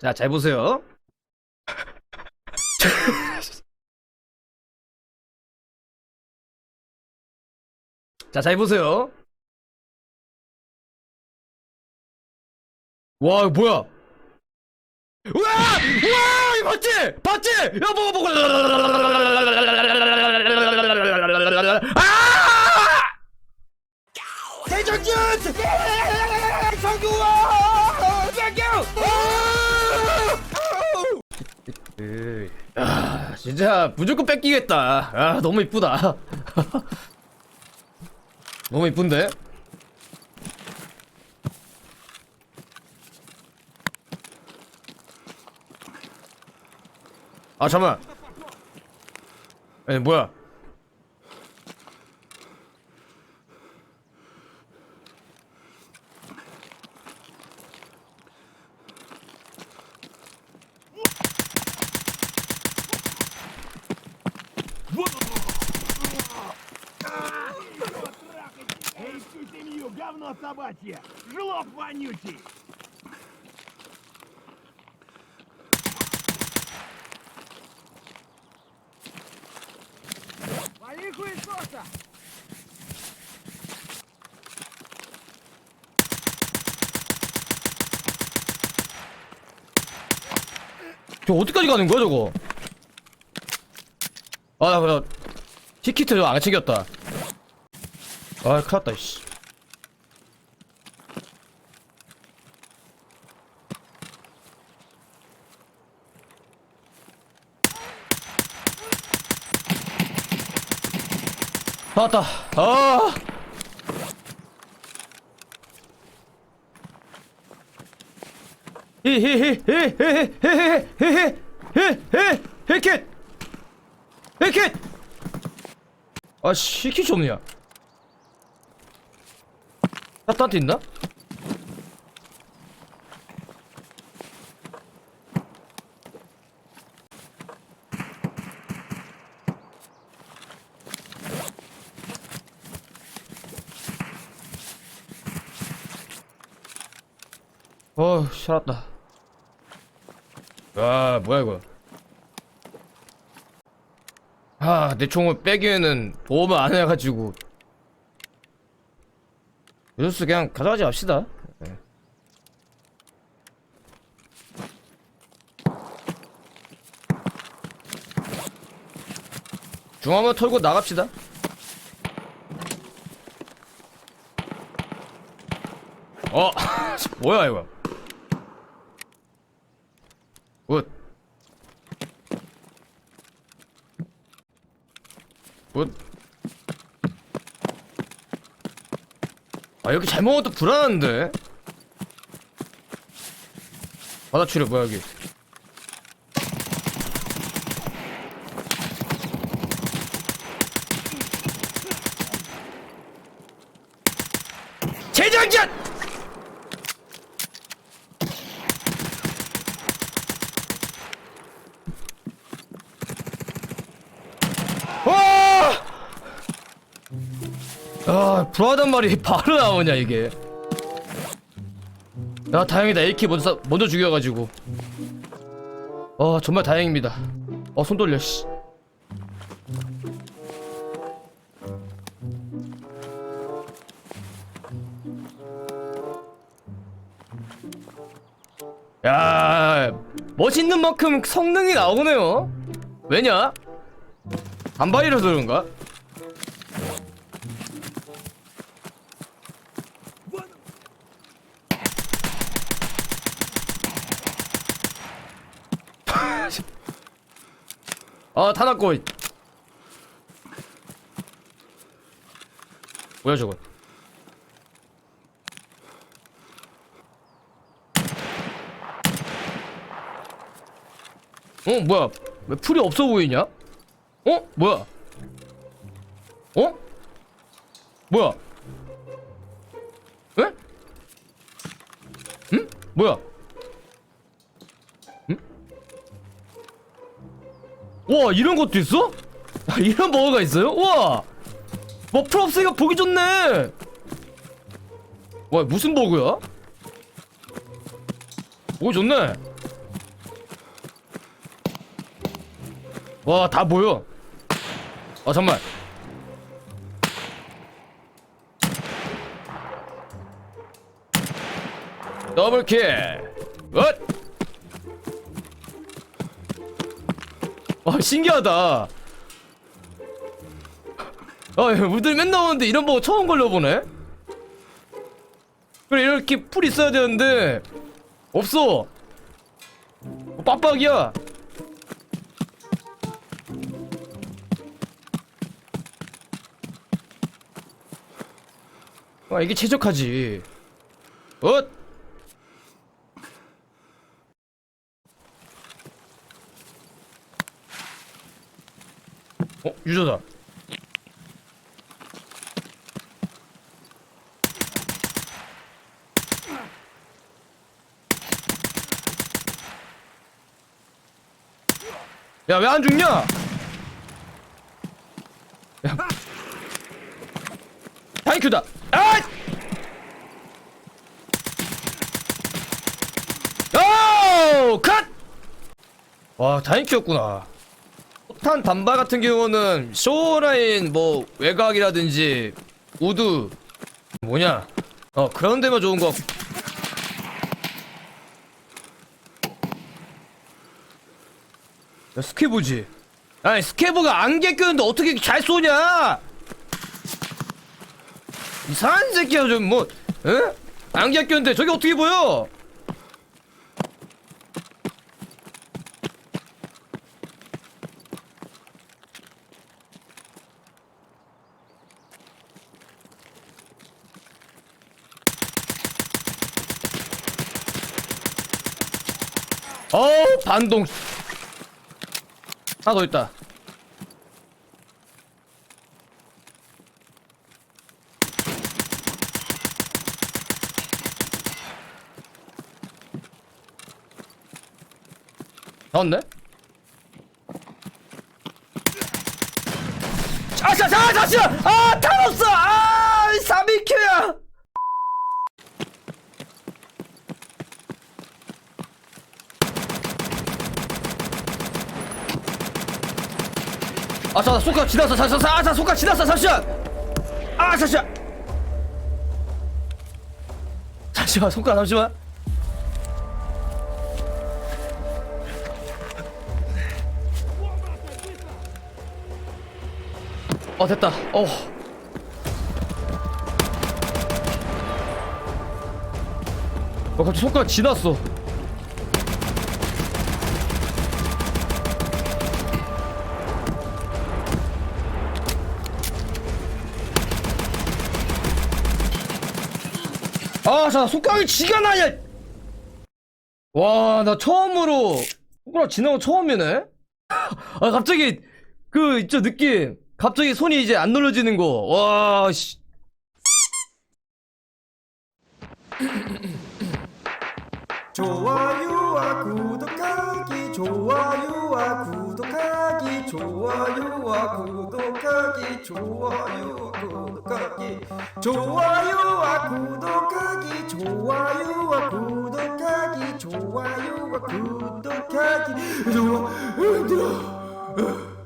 자, 잘 보세요. 자, 잘 보세요. 와, 뭐야? 우와! 이거 봤지? 봤지? 야, 뭐가 뭐가. 아! 대전진! 성규와! 아, 진짜 무조건 뺏기겠다. 아, 너무 이쁘다. 너무 이쁜데? 아, 잠깐만. 에, 뭐야? говно собачье! Жлоб вонючий! Вали хуесоса! 저 어디까지 가는 거야, 저거? 아, 나, 나, 티키트 저거 안 챙겼다. 아, 큰일 났다, 씨. 나왔다. 아. 있나? 어, 살았다. 아, 뭐야 이거? 아, 내 총을 빼기에는 도움을 안 해가지고. 이럴수 그냥 가져가지 맙시다. 네. 중앙을 털고 나갑시다. 어, 뭐야 이거? 굿. 굿. 아 여기 잘 먹어도 불안한데. 받아치려 뭐야 여기? 재장전! 와! 아, 불하단 말이 바로 나오냐, 이게. 야, 다행이다. AK 먼저, 쏴- 먼저 죽여가지고. 어, 정말 다행입니다. 어, 손 돌려, 씨. 야, 멋있는 만큼 성능이 나오네요. 왜냐? 반발이라서 그런가? 아, 다 났고. 뭐야, 저거? 어, 뭐야? 왜 풀이 없어 보이냐? 어? 뭐야? 어? 뭐야? 에? 응? 뭐야? 와 이런 것도 있어? 아, 이런 버거가 있어요? 와! 와 프롭스가 보기 좋네 와 무슨 버그야? 보기 좋네 와 다 보여 아 잠만 더블킬 굿 와 신기하다. 아 무들 맨날 오는데 이런 버그 처음 걸려보네? 그래 이렇게 풀 있어야 되는데. 없어. 어, 빡빡이야. 아 이게 최적하지. 엇 어 유저다 야 왜 안 죽냐 야 타이큐다 아! 오! 컷! 와, 다인큐였구나. 폭탄 단발 같은 경우는 쇼라인 뭐 외곽이라든지 우드 뭐냐? 어, 그런 데만 좋은 거. 야, 스케보지. 아니, 스케보가 안개 꼈는데 어떻게 잘 쏘냐? 이상한 새끼야, 좀 뭐, 응? 안개 꼈는데 저게 어떻게 보여? 어우 반동. 하나 더 있다. 나왔네? 아자 자 잠시만 아 타노스 아 3인큐야 아, 자, 손가락 지났어. 자, 자, 자, 아, 자, 손가락 지났어. 잠시만. 아, 잠시만. 잠시만, 손가락 잠시만. 어, 됐다. 어. 어, 갑자기 손가락 지났어. 아, 자, 손가락이 지가 나냐! 와, 나 처음으로, 손가락 지나거 처음이네? 아, 갑자기, 그, 있죠, 느낌. 갑자기 손이 이제 안 눌러지는 거. 와, 씨. 좋아요와 구독하기 좋아요와 구독하기 좋아요와 구독하기 좋아요와 구독하기. 좋아요와 구독하기 좋아요와 구독하기 좋아요와 구독하기. 좋아 힘들어